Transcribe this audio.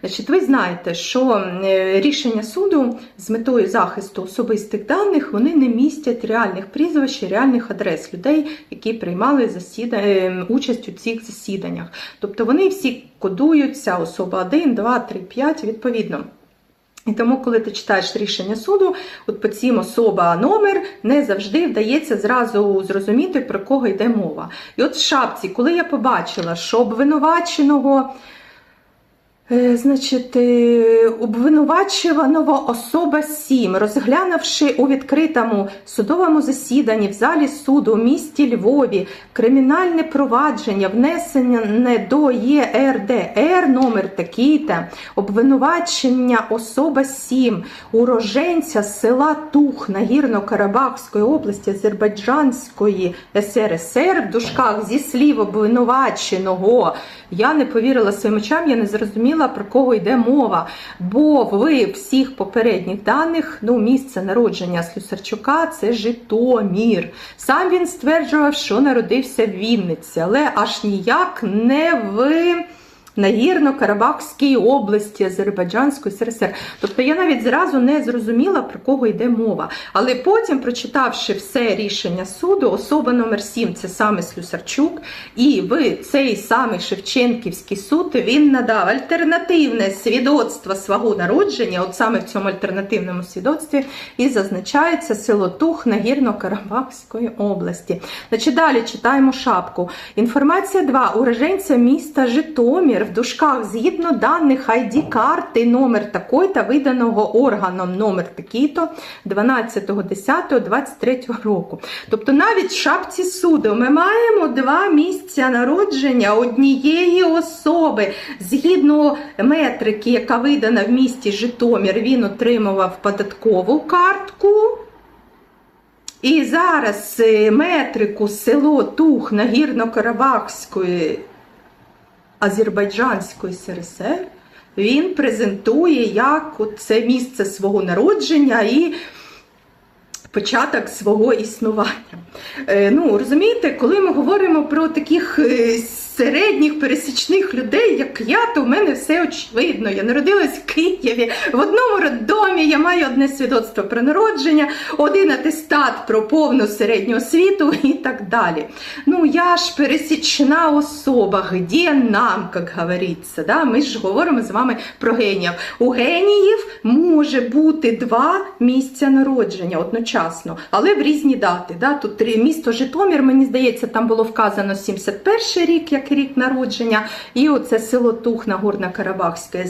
Значить, ви знаєте, що е, рішення суду з метою захисту особистих даних вони не містять реальних прізвищ, і реальних адрес людей, які приймали засіда... е, участь у цих засіданнях. Тобто вони всі кодуються, особа 1, 2, 3, 5, відповідно. І тому, коли ти читаєш рішення суду, от по цим особа номер не завжди вдається зразу зрозуміти, про кого йде мова. І от в шапці, коли я побачила, що обвинуваченого. Е, Значить, е, обвинувачуваного особа 7, розглянувши у відкритому судовому засіданні в залі суду у місті Львові кримінальне провадження, внесене до ЄРДР номер такий-то, обвинувачення особа 7, уроженця села Тух Нагірно-Карабахської області Азербайджанської СРСР. В дужках зі слів обвинуваченого. Я не повірила своїм очам, я не зрозуміла, про кого йде мова. Бо ви всіх попередніх даних, ну, місце народження Слюсарчука це Житомир. Сам він стверджував, що народився в Вінниці, але аж ніяк не в. Нагірно-Карабахській області Азербайджанської СРСР. Тобто я навіть зразу не зрозуміла, про кого йде мова. Але потім, прочитавши все рішення суду, особа номер 7 це саме Слюсарчук, і в цей самий Шевченківський суд він надав альтернативне свідоцтво свого народження, от саме в цьому альтернативному свідоцтві, і зазначається село Тух Нагірно-Карабахської області. Значить, далі читаємо шапку. Інформація 2. Уроженця міста Житомир в дужках згідно даних ID карти номер такий та виданого органом номер такий-то 12.10.23 року. Тобто навіть в шапці суду ми маємо два місця народження однієї особи. Згідно метрики, яка видана в місті Житомир, він отримував податкову картку. І зараз е, метрику село Тух Нагірно-Карабахської Азербайджанської СРСР він презентує як це місце свого народження і початок свого існування. Е, ну, розумієте, коли ми говоримо про таких е, середніх пересічних людей, як я, то в мене все очевидно. Я народилась в Києві, в одному роддомі, я маю одне свідоцтво про народження, один атестат про повну середню освіту і так далі. Ну, я ж пересічна особа, де нам, як говориться. Да? Ми ж говоримо з вами про геніїв. У геніїв може бути два місця народження одночасно, але в різні дати. Да? Тут місто Житомир, мені здається, там було вказано 71 рік, як рік народження, і оце село Тух Нагорно-Карабахське